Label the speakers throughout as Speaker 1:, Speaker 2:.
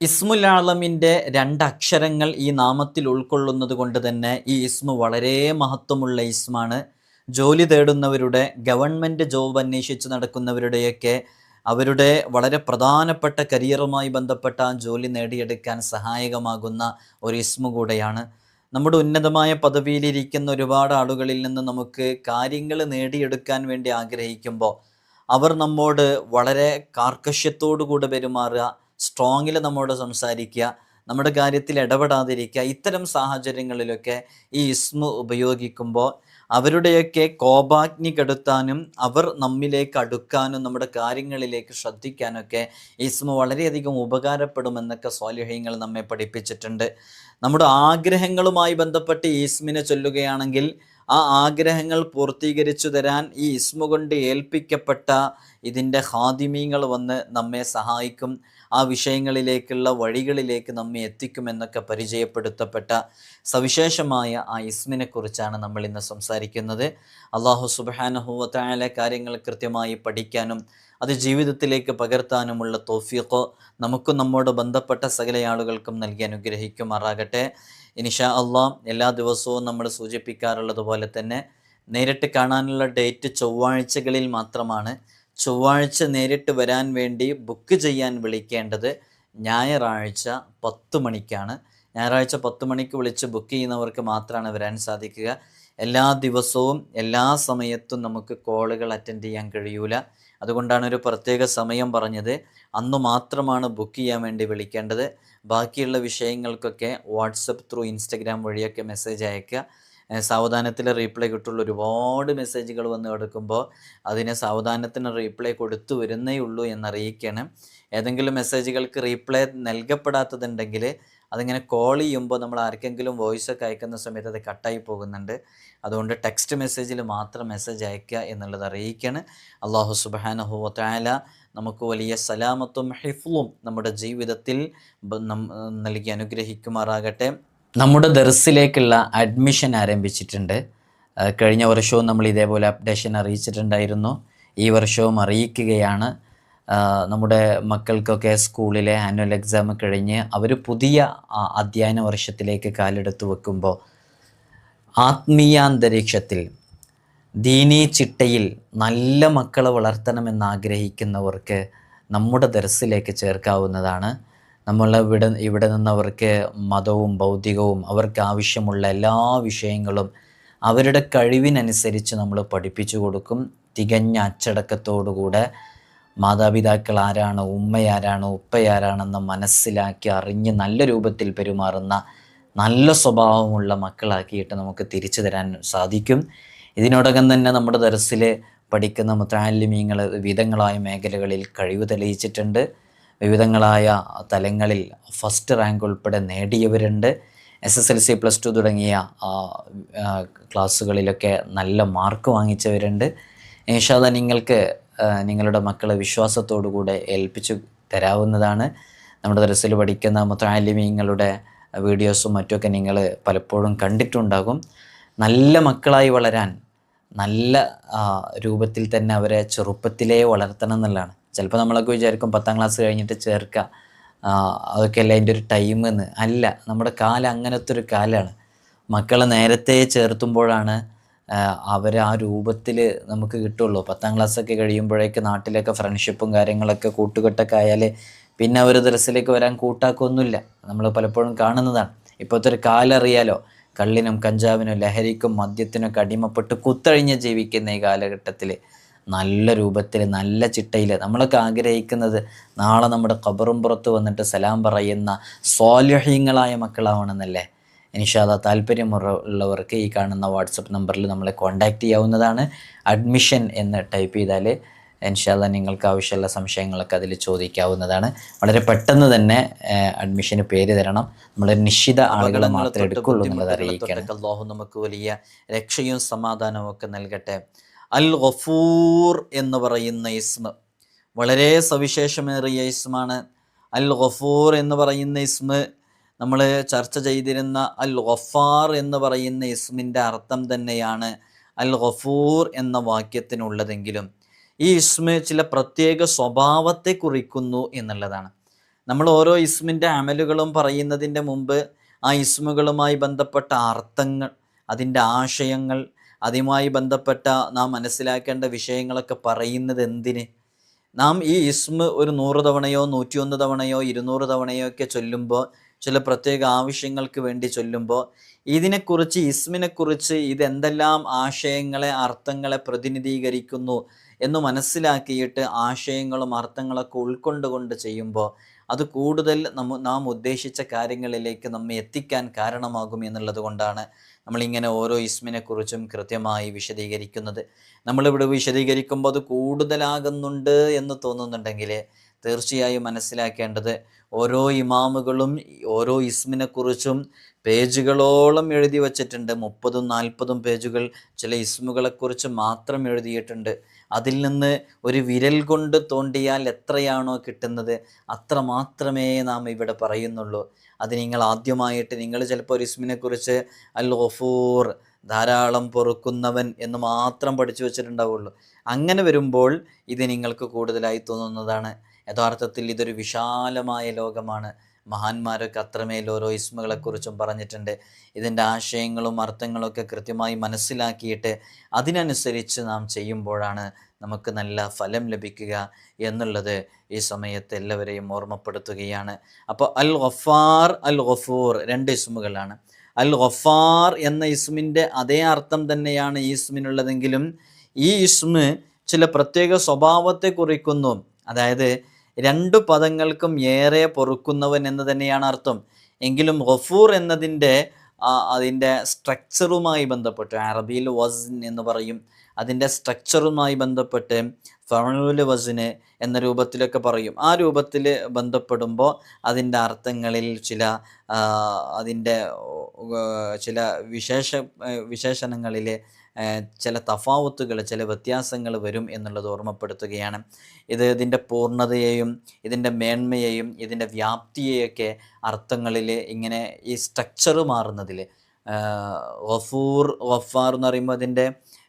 Speaker 1: ഇസ്മുൽ ആളമിന്റെ രണ്ടക്ഷരങ്ങൾ ഈ നാമത്തിൽ ഉൾക്കൊള്ളുന്നത് കൊണ്ട് തന്നെ ഈ ഇസ്മു വളരെ മഹത്വമുള്ള ഇസ്മാണ്. ജോലി തേടുന്നവരുടെ ഗവൺമെന്റ് ജോബ് അന്വേഷിച്ച് നടക്കുന്നവരുടെയൊക്കെ അവരുടെ വളരെ പ്രധാനപ്പെട്ട കരിയറുമായി ബന്ധപ്പെട്ട ആ ജോലി നേടിയെടുക്കാൻ സഹായകമാകുന്ന ഒരു ഇസ്മു കൂടെയാണ്. നമ്മുടെ ഉന്നതമായ പദവിയിലിരിക്കുന്ന ഒരുപാട് ആളുകളിൽ നിന്ന് നമുക്ക് കാര്യങ്ങൾ നേടിയെടുക്കാൻ വേണ്ടി ആഗ്രഹിക്കുമ്പോൾ അവർ നമ്മോട് വളരെ കാർക്കശ്യത്തോടു കൂടെ പെരുമാറുക സ്ട്രോങ്ങിൽ നമ്മോട് സംസാരിക്കുക നമ്മുടെ കാര്യത്തിൽ ഇടപെടാതിരിക്കുക ഇത്തരം സാഹചര്യങ്ങളിലൊക്കെ ഈ ഇസ്മു ഉപയോഗിക്കുമ്പോൾ അവരുടെയൊക്കെ കോപാഗ്നി കെടുത്താനും അവർ നമ്മിലേക്ക് അടുക്കാനും നമ്മുടെ കാര്യങ്ങളിലേക്ക് ശ്രദ്ധിക്കാനൊക്കെ ഇസ്മു വളരെയധികം ഉപകാരപ്പെടുമെന്നൊക്കെ സ്വാലിഹ്യങ്ങൾ നമ്മെ പഠിപ്പിച്ചിട്ടുണ്ട്. നമ്മുടെ ആഗ്രഹങ്ങളുമായി ബന്ധപ്പെട്ട് ഈസ്മിനെ ചൊല്ലുകയാണെങ്കിൽ ആ ആഗ്രഹങ്ങൾ പൂർത്തീകരിച്ചു തരാൻ ഈ ഇസ്മു കൊണ്ട് ഏൽപ്പിക്കപ്പെട്ട ഇതിന്റെ ഹാദിമീങ്ങൾ വന്ന് നമ്മെ സഹായിക്കും. ആ വിഷയങ്ങളിലേക്കുള്ള വഴികളിലേക്ക് നമ്മെ എത്തിക്കുമെന്നൊക്കെ പരിചയപ്പെടുത്തപ്പെട്ട സവിശേഷമായ ആ ഇസ്മിനെക്കുറിച്ചാണ് നമ്മൾ ഇന്ന് സംസാരിക്കുന്നത്. അള്ളാഹു സുബാനഹുവത്തായ കാര്യങ്ങൾ കൃത്യമായി പഠിക്കാനും അത് ജീവിതത്തിലേക്ക് പകർത്താനുമുള്ള തോഫിയക്കോ നമുക്കും നമ്മോട് ബന്ധപ്പെട്ട സകല ആളുകൾക്കും നൽകി അനുഗ്രഹിക്കുമാറാകട്ടെ. ഇനിഷാ അള്ളാം എല്ലാ ദിവസവും നമ്മൾ സൂചിപ്പിക്കാറുള്ളത് പോലെ തന്നെ നേരിട്ട് കാണാനുള്ള ഡേറ്റ് ചൊവ്വാഴ്ചകളിൽ മാത്രമാണ്. ചൊവ്വാഴ്ച നേരിട്ട് വരാൻ വേണ്ടി ബുക്ക് ചെയ്യാൻ വിളിക്കേണ്ടത് ഞായറാഴ്ച പത്ത് മണിക്കാണ്. ഞായറാഴ്ച പത്ത് മണിക്ക് വിളിച്ച് ബുക്ക് ചെയ്യുന്നവർക്ക് മാത്രമാണ് വരാൻ സാധിക്കുക. എല്ലാ ദിവസവും എല്ലാ സമയത്തും നമുക്ക് കോളുകൾ അറ്റൻഡ് ചെയ്യാൻ കഴിയൂല. അതുകൊണ്ടാണ് ഒരു പ്രത്യേക സമയം പറഞ്ഞത്. അന്ന് മാത്രമാണ് ബുക്ക് ചെയ്യാൻ വേണ്ടി വിളിക്കേണ്ടത്. ബാക്കിയുള്ള വിഷയങ്ങൾക്കൊക്കെ വാട്സപ്പ് ത്രൂ ഇൻസ്റ്റഗ്രാം വഴിയൊക്കെ മെസ്സേജ് അയക്കുക. സാവധാനത്തിൽ റീപ്ലൈ കിട്ടുള്ളൂ. ഒരുപാട് മെസ്സേജുകൾ വന്ന് കിടക്കുമ്പോൾ അതിനെ സാവധാനത്തിന് റീപ്ലൈ കൊടുത്തു വരുന്നേ ഉള്ളൂ എന്നറിയിക്കണം. ഏതെങ്കിലും മെസ്സേജുകൾക്ക് റീപ്ലൈ നൽകപ്പെടാത്തതുണ്ടെങ്കിൽ അതിങ്ങനെ കോൾ ചെയ്യുമ്പോൾ നമ്മൾ ആർക്കെങ്കിലും വോയിസ് ഒക്കെ അയക്കുന്ന സമയത്ത് അത് കട്ടായി പോകുന്നുണ്ട്. അതുകൊണ്ട് ടെക്സ്റ്റ് മെസ്സേജിൽ മാത്രം മെസ്സേജ് അയക്കുക എന്നുള്ളത് അറിയിക്കണം. അള്ളാഹു സുബാനഹുല നമുക്ക് വലിയ സലാമത്തും ഹിഫ്ലും നമ്മുടെ ജീവിതത്തിൽ നൽകി അനുഗ്രഹിക്കുമാറാകട്ടെ. നമ്മുടെ ദർസിലേക്കുള്ള അഡ്മിഷൻ ആരംഭിച്ചിട്ടുണ്ട്. കഴിഞ്ഞ വർഷവും നമ്മൾ ഇതേപോലെ അപ്ഡേഷൻ അറിയിച്ചിട്ടുണ്ടായിരുന്നു. ഈ വർഷവും അറിയിക്കുകയാണ്. നമ്മുടെ മക്കൾക്കൊക്കെ സ്കൂളിലെ ആനുവൽ എക്സാം കഴിഞ്ഞ് അവർ പുതിയ അധ്യയന വർഷത്തിലേക്ക് കാലെടുത്ത് വെക്കുമ്പോൾ ആത്മീയാന്തരീക്ഷത്തിൽ ദീനീ ചിട്ടയിൽ നല്ല മക്കളെ വളർത്തണമെന്ന് ആഗ്രഹിക്കുന്നവർക്ക് നമ്മുടെ ദർസിലേക്ക് ചേർക്കാവുന്നതാണ്. നമ്മൾ ഇവിടെ ഇവിടെ നിന്നവർക്ക് മതവും ഭൗതികവും അവർക്ക് ആവശ്യമുള്ള എല്ലാ വിഷയങ്ങളും അവരുടെ കഴിവിനനുസരിച്ച് നമ്മൾ പഠിപ്പിച്ചു കൊടുക്കും. തികഞ്ഞ അച്ചടക്കത്തോടുകൂടെ മാതാപിതാക്കൾ ആരാണോ ഉമ്മയാരാണ് ഉപ്പയാരാണെന്ന് മനസ്സിലാക്കി അറിഞ്ഞ് നല്ല രൂപത്തിൽ പെരുമാറുന്ന നല്ല സ്വഭാവമുള്ള മക്കളാക്കിയിട്ട് നമുക്ക് തിരിച്ചു തരാൻ സാധിക്കും. ഇതിനോടകം തന്നെ നമ്മുടെ ദർസിൽ പഠിക്കുന്ന മുത്താലിമീങ്ങൾ വിവിധങ്ങളായ മേഖലകളിൽ കഴിവ് തെളിയിച്ചിട്ടുണ്ട്. വിവിധങ്ങളായ തലങ്ങളിൽ ഫസ്റ്റ് റാങ്ക് ഉൾപ്പെടെ നേടിയവരുണ്ട്. S S L C plus two തുടങ്ങിയ ക്ലാസ്സുകളിലൊക്കെ നല്ല മാർക്ക് വാങ്ങിച്ചവരുണ്ട്. ഏഷാദ നിങ്ങൾക്ക് നിങ്ങളുടെ മക്കളെ വിശ്വാസത്തോടു കൂടെ ഏൽപ്പിച്ചു തരാവുന്നതാണ്. നമ്മുടെ ദർസിൽ പഠിക്കുന്ന മുത്താലിമീങ്ങളുടെ വീഡിയോസും മറ്റുമൊക്കെ നിങ്ങൾ പലപ്പോഴും കണ്ടിട്ടുണ്ടാകും. നല്ല മക്കളായി വളരാൻ നല്ല രൂപത്തിൽ തന്നെ അവരെ ചെറുപ്പത്തിലേ വളർത്തണം എന്നുള്ളതാണ്. ചിലപ്പോൾ നമ്മളൊക്കെ വിചാരിക്കും പത്താം ക്ലാസ് കഴിഞ്ഞിട്ട് ചേർക്കുക. അതൊക്കെ അല്ല അതിന്റെ ഒരു ടൈം എന്ന്. അല്ല നമ്മുടെ കാലം അങ്ങനത്തെ ഒരു കാലമാണ്. മക്കളെ നേരത്തെ ചേർത്തുമ്പോഴാണ് അവർ ആ രൂപത്തിൽ നമുക്ക് കിട്ടുള്ളൂ. പത്താം ക്ലാസ്സൊക്കെ കഴിയുമ്പോഴേക്ക് നാട്ടിലൊക്കെ ഫ്രണ്ട്ഷിപ്പും കാര്യങ്ങളൊക്കെ കൂട്ടുകെട്ടൊക്കെ ആയാൽ പിന്നെ അവർ ദർസിലേക്ക് വരാൻ കൂട്ടാക്കൊന്നുമില്ല. നമ്മൾ പലപ്പോഴും കാണുന്നതാണ്. ഇപ്പോഴത്തെ ഒരു കാലറിയാലോ കള്ളിനും കഞ്ചാവിനും ലഹരിക്കും മദ്യത്തിനൊക്കെ അടിമപ്പെട്ട് കുത്തഴിഞ്ഞ് ജീവിക്കുന്ന ഈ കാലഘട്ടത്തിൽ നല്ല രൂപത്തിൽ നല്ല ചിട്ടയിൽ നമ്മളൊക്കെ ആഗ്രഹിക്കുന്നത് നാളെ നമ്മുടെ കബറും പുറത്ത് വന്നിട്ട് സലാം പറയുന്ന സ്വാലഹ്യങ്ങളായ മക്കളാവണമെന്നല്ലേ? ഇൻഷാല്ല താല്പര്യമുള്ളവർക്ക് ഈ കാണുന്ന വാട്സപ്പ് നമ്പറിൽ നമ്മളെ കോൺടാക്റ്റ് ചെയ്യാവുന്നതാണ്. അഡ്മിഷൻ എന്ന് ടൈപ്പ് ചെയ്താൽ ഇൻഷാല്ല നിങ്ങൾക്ക് ആവശ്യമുള്ള സംശയങ്ങളൊക്കെ അതിൽ ചോദിക്കാവുന്നതാണ്. വളരെ പെട്ടെന്ന് തന്നെ അഡ്മിഷന് പേര് തരണം. നമ്മൾ നിശ്ചിത ആളുകളെ മാത്രമേ എടുക്കുള്ളൂ എന്നുള്ളത് അറിയിക്കണം അള്ളാഹു നമുക്ക് വലിയ രക്ഷയും സമാധാനവും ഒക്കെ നൽകട്ടെ. അൽ ഗഫൂർ എന്ന് പറയുന്ന ഇസ്മ. വളരെ സവിശേഷമേറിയ ഇസ്മാണ്. അൽ ഗഫൂർ എന്ന് പറയുന്ന ഇസ്മ നമ്മൾ ചർച്ച ചെയ്തിരുന്ന അൽ ഗഫാർ എന്ന് പറയുന്ന ഇസ്മിന്റെ അർത്ഥം തന്നെയാണ് അൽ ഗഫൂർ എന്ന വാക്യത്തിനുള്ളതെങ്കിലും ഈ ഇസ്മ ചില പ്രത്യേക സ്വഭാവത്തെ കുറിക്കുന്നു എന്നുള്ളതാണ്. നമ്മൾ ഓരോ ഇസ്മിന്റെ അമലുകളും പറയുന്നതിന്റെ മുമ്പ് ആ ഇസ്മുകളുമായി ബന്ധപ്പെട്ട അർത്ഥങ്ങൾ അതിന്റെ ആശയങ്ങൾ അതുമായി ബന്ധപ്പെട്ട നാം മനസ്സിലാക്കേണ്ട വിഷയങ്ങളൊക്കെ പറയുന്നത് എന്തിന്? നാം ഈ ഇസ്മ് ഒരു നൂറ് തവണയോ നൂറ്റിയൊന്ന് തവണയോ ഇരുന്നൂറ് തവണയോ ഒക്കെ ചൊല്ലുമ്പോൾ ചില പ്രത്യേക ആവശ്യങ്ങൾക്ക് വേണ്ടി ചൊല്ലുമ്പോൾ ഇതിനെക്കുറിച്ച് ഇസ്മിനെക്കുറിച്ച് ഇതെന്തെല്ലാം ആശയങ്ങളെ അർത്ഥങ്ങളെ പ്രതിനിധീകരിക്കുന്നു എന്ന് മനസ്സിലാക്കിയിട്ട് ആശയങ്ങളും അർത്ഥങ്ങളൊക്കെ ഉൾക്കൊണ്ടുകൊണ്ട് ചെയ്യുമ്പോൾ അത് കൂടുതൽ നമ്മ നാം ഉദ്ദേശിച്ച കാര്യങ്ങളിലേക്ക് നമ്മെ എത്തിക്കാൻ കാരണമാകും എന്നുള്ളത് കൊണ്ടാണ് നമ്മളിങ്ങനെ ഓരോ ഇസ്മിനെക്കുറിച്ചും കൃത്യമായി വിശദീകരിക്കുന്നത്. നമ്മളിവിടെ വിശദീകരിക്കുമ്പോൾ അത് കൂടുതലാകുന്നുണ്ട് എന്ന് തോന്നുന്നുണ്ടെങ്കിൽ തീർച്ചയായും മനസ്സിലാക്കേണ്ടത് ഓരോ ഇമാമുകളും ഓരോ ഇസ്മിനെക്കുറിച്ചും പേജുകളോളം എഴുതി വച്ചിട്ടുണ്ട്. മുപ്പതും നാൽപ്പതും പേജുകൾ ചില ഇസ്മുകളെക്കുറിച്ച് മാത്രം എഴുതിയിട്ടുണ്ട്. അതിൽ നിന്ന് ഒരു വിരൽ കൊണ്ട് തോണ്ടിയാൽ എത്രയാണോ കിട്ടുന്നത് അത്ര മാത്രമേ നാം ഇവിടെ പറയുന്നുള്ളൂ. അത് നിങ്ങൾ ആദ്യമായിട്ട് നിങ്ങൾ ചിലപ്പോൾ ഒരു ഇസ്മിനെക്കുറിച്ച് അൽ ഓഫൂർ ധാരാളം പൊറുക്കുന്നവൻ എന്ന് മാത്രം പഠിച്ചു വെച്ചിട്ടുണ്ടാവുള്ളൂ. അങ്ങനെ വരുമ്പോൾ ഇത് നിങ്ങൾക്ക് കൂടുതലായി തോന്നുന്നതാണ്. യഥാർത്ഥത്തിൽ ഇതൊരു വിശാലമായ ലോകമാണ്. മഹാന്മാരൊക്കെ അത്രമേൽ ഓരോ ഇസ്മുകളെക്കുറിച്ചും പറഞ്ഞിട്ടുണ്ട്. ഇതിന്റെ ആശയങ്ങളും അർത്ഥങ്ങളൊക്കെ കൃത്യമായി മനസ്സിലാക്കിയിട്ട് അതിനനുസരിച്ച് നാം ചെയ്യുമ്പോഴാണ് നമുക്ക് നല്ല ഫലം ലഭിക്കുക എന്നുള്ളത് ഈ സമയത്ത് എല്ലാവരെയും ഓർമ്മപ്പെടുത്തുകയാണ്. അപ്പോൾ അൽ ഗഫാർ അൽ ഗഫൂർ രണ്ട് ഇസ്മുകളാണ്. അൽ ഗഫാർ എന്ന ഇസ്മിന്റെ അതേ അർത്ഥം തന്നെയാണ് ഈ ഇസ്മിനുള്ളതെങ്കിലും ഈ ഇസ്മ് ചില പ്രത്യേക സ്വഭാവത്തെ കുറിക്കുന്നു. അതായത് രണ്ടു പദങ്ങൾക്കും ഏറെ പൊറുക്കുന്നവൻ എന്ന് തന്നെയാണ് അർത്ഥം. എങ്കിലും ഗഫൂർ എന്നതിന്റെ അതിന്റെ സ്ട്രക്ചറുമായി ബന്ധപ്പെട്ട് അറബിയിൽ വസ്ൻ എന്ന് പറയും. അതിന്റെ സ്ട്രക്ചറുമായി ബന്ധപ്പെട്ട് ഫണൂൽ വസിന് എന്ന രൂപത്തിലൊക്കെ പറയും. ആ രൂപത്തിൽ ബന്ധപ്പെടുമ്പോൾ അതിന്റെ അർത്ഥങ്ങളിൽ ചില അതിന്റെ ചില വിശേഷ വിശേഷണങ്ങളിൽ ചില തഫാവത്തുകൾ ചില വ്യത്യാസങ്ങൾ വരും എന്നുള്ളത് ഓർമ്മപ്പെടുത്തുകയാണ്. ഇത് ഇതിന്റെ പൂർണതയെയും ഇതിന്റെ മേന്മയെയും ഇതിന്റെ വ്യാപ്തിയെയൊക്കെ അർത്ഥങ്ങളിൽ ഇങ്ങനെ ഈ സ്ട്രക്ചർ മാറുന്നതിൽ വഫൂർ വഫാർ എന്ന് പറയുമ്പോൾ അതിന്റെ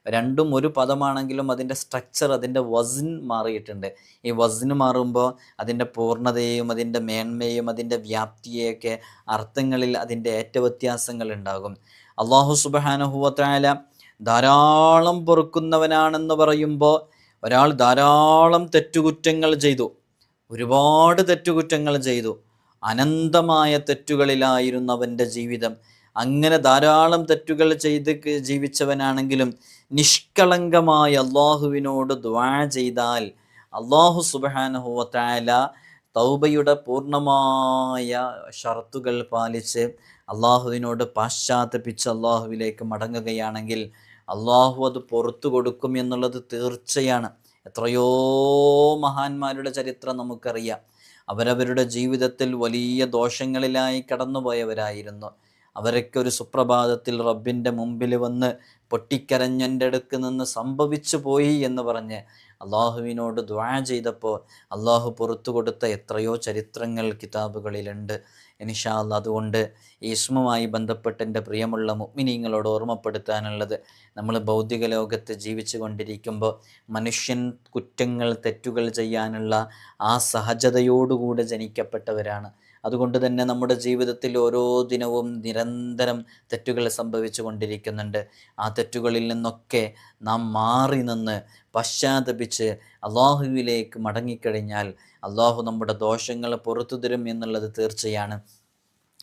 Speaker 1: രണ്ടും ഒരു പദമാണെങ്കിലും അതിന്റെ സ്ട്രക്ചർ അതിന്റെ വസിൻ മാറിയിട്ടുണ്ട്. ഈ വസിന് മാറുമ്പോൾ അതിന്റെ പൂർണതയും അതിന്റെ മേന്മയും അതിന്റെ വ്യാപ്തിയെയൊക്കെ അർത്ഥങ്ങളിൽ അതിന്റെ ഏറ്റ വ്യത്യാസങ്ങൾ ഉണ്ടാകും. അള്ളാഹു സുബാനഹുവത്തായ ധാരാളം പൊറുക്കുന്നവനാണെന്ന് പറയുമ്പോൾ ഒരാൾ ധാരാളം തെറ്റുകുറ്റങ്ങൾ ചെയ്തു. ഒരുപാട് തെറ്റുകുറ്റങ്ങൾ ചെയ്തു. അനന്തമായ തെറ്റുകളിലായിരുന്നു അവന്റെ ജീവിതം. അങ്ങനെ ധാരാളം തെറ്റുകൾ ചെയ്ത് ജീവിച്ചവനാണെങ്കിലും നിഷ്കളങ്കമായ അള്ളാഹുവിനോട് ദ്വാ ചെയ്താൽ അള്ളാഹു സുബാനഹുവത്തായ തൗബയുടെ പൂർണമായ ഷർത്തുകൾ പാലിച്ച് അള്ളാഹുവിനോട് പാശ്ചാത്തപിച്ച് അള്ളാഹുവിലേക്ക് മടങ്ങുകയാണെങ്കിൽ അള്ളാഹു അത് പുറത്തു കൊടുക്കും എന്നുള്ളത് തീർച്ചയാണ്. എത്രയോ മഹാന്മാരുടെ ചരിത്രം നമുക്കറിയാം. അവരവരുടെ ജീവിതത്തിൽ വലിയ ദോഷങ്ങളിലായി കടന്നുപോയവരായിരുന്നു. അവരൊക്കെ ഒരു സുപ്രഭാതത്തിൽ റബ്ബിന്റെ മുമ്പിൽ വന്ന് പൊട്ടിക്കരഞ്ഞന്റെ അടുക്ക് നിന്ന് സംഭവിച്ചു പോയി എന്ന് പറഞ്ഞ് അള്ളാഹുവിനോട് ദ്വാ ചെയ്തപ്പോൾ അള്ളാഹു പുറത്തു കൊടുത്ത എത്രയോ ചരിത്രങ്ങൾ കിതാബുകളിലുണ്ട്. ഇനിഷാല്ല അതുകൊണ്ട് ഇസ്മുമായി ബന്ധപ്പെട്ട് എന്റെ പ്രിയമുള്ള മുഗ്മിനീങ്ങളോട് ഓർമ്മപ്പെടുത്താനുള്ളത്. നമ്മൾ ഭൗതിക ലോകത്ത് ജീവിച്ചു കൊണ്ടിരിക്കുമ്പോൾ മനുഷ്യൻ കുറ്റങ്ങൾ തെറ്റുകൾ ചെയ്യാനുള്ള ആ സഹജതയോടുകൂടെ ജനിക്കപ്പെട്ടവരാണ്. അതുകൊണ്ട് തന്നെ നമ്മുടെ ജീവിതത്തിൽ ഓരോ ദിനവും നിരന്തരം തെറ്റുകൾ സംഭവിച്ചു കൊണ്ടിരിക്കുന്നുണ്ട്. ആ തെറ്റുകളിൽ നിന്നൊക്കെ നാം മാറി നിന്ന് പശ്ചാത്തപിച്ച് അള്ളാഹുവിലേക്ക് മടങ്ങിക്കഴിഞ്ഞാൽ അള്ളാഹു നമ്മുടെ ദോഷങ്ങൾ പുറത്തു തരും എന്നുള്ളത് തീർച്ചയാണ്.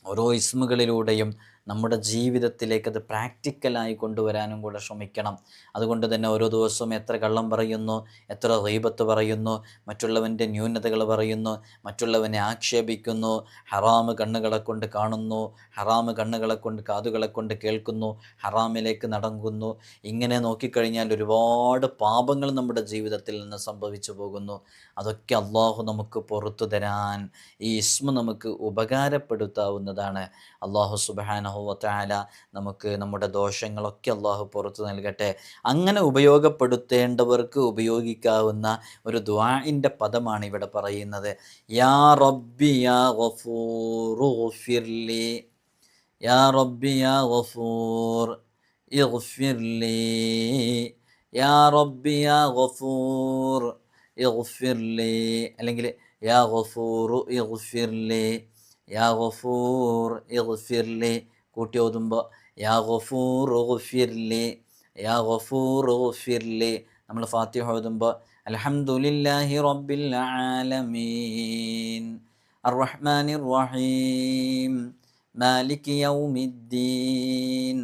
Speaker 1: ഓരോ ഇസ്മുകളിലൂടെയും നമ്മുടെ ജീവിതത്തിലേക്ക് അത് പ്രാക്ടിക്കലായി കൊണ്ടുവരാനും കൂടെ ശ്രമിക്കണം. അതുകൊണ്ട് തന്നെ ഓരോ ദിവസവും എത്ര കള്ളം പറയുന്നു എത്ര റീബത്ത് പറയുന്നു മറ്റുള്ളവന്റെ ന്യൂനതകൾ പറയുന്നു മറ്റുള്ളവനെ ആക്ഷേപിക്കുന്നു ഹറാമ് കണ്ണുകളെ കൊണ്ട് കാണുന്നു ഹറാമ് കണ്ണുകളെ കൊണ്ട് കാതുകളെ കൊണ്ട് കേൾക്കുന്നു ഹറാമിലേക്ക് നടങ്ങുന്നു ഇങ്ങനെ നോക്കിക്കഴിഞ്ഞാൽ ഒരുപാട് പാപങ്ങൾ നമ്മുടെ ജീവിതത്തിൽ നിന്ന് സംഭവിച്ചു പോകുന്നു. അതൊക്കെ അള്ളാഹു നമുക്ക് പുറത്തു തരാൻ ഈ ഇസ്മ നമുക്ക് ഉപകാരപ്പെടുത്താവുന്നതാണ്. അള്ളാഹു സുബാനഹു സുബാനഹുവത്താല നമുക്ക് നമ്മുടെ ദോഷങ്ങളൊക്കെ അള്ളാഹു പുറത്തു നൽകട്ടെ. അങ്ങനെ ഉപയോഗപ്പെടുത്തേണ്ടവർക്ക് ഉപയോഗിക്കാവുന്ന ഒരു ദ്വാഇന്റെ പദമാണ് ഇവിടെ പറയുന്നത്. യാ റബ്ബി യാ ഗഫൂറു ഗഫിർലി. യാ റബ്ബി യാ ഗഫൂർ ഇഗ്ഫിർലി. യാ റബ്ബി യാ ഗഫൂർ ഇഗ്ഫിർലി. അല്ലെങ്കിൽ യാ ഗഫൂറു ഇഗ്ഫിർലി. യാ ഗഫൂർ ഇഗ്ഫിർലി. കൂട്ടി ഓതുമ്പോൾ യാ ഗഫൂർ ഗഫിർലി യാ ഗഫൂർ ഗഫിർലി. നമ്മൾ ഫാത്തിഹ ഓതുമ്പോൾ അലഹമുല്ലാഹി റബ്ബിൽ ആലമീൻ അർറഹ്മാൻ റഹീം മാലിക് യൗമിദ്ദീൻ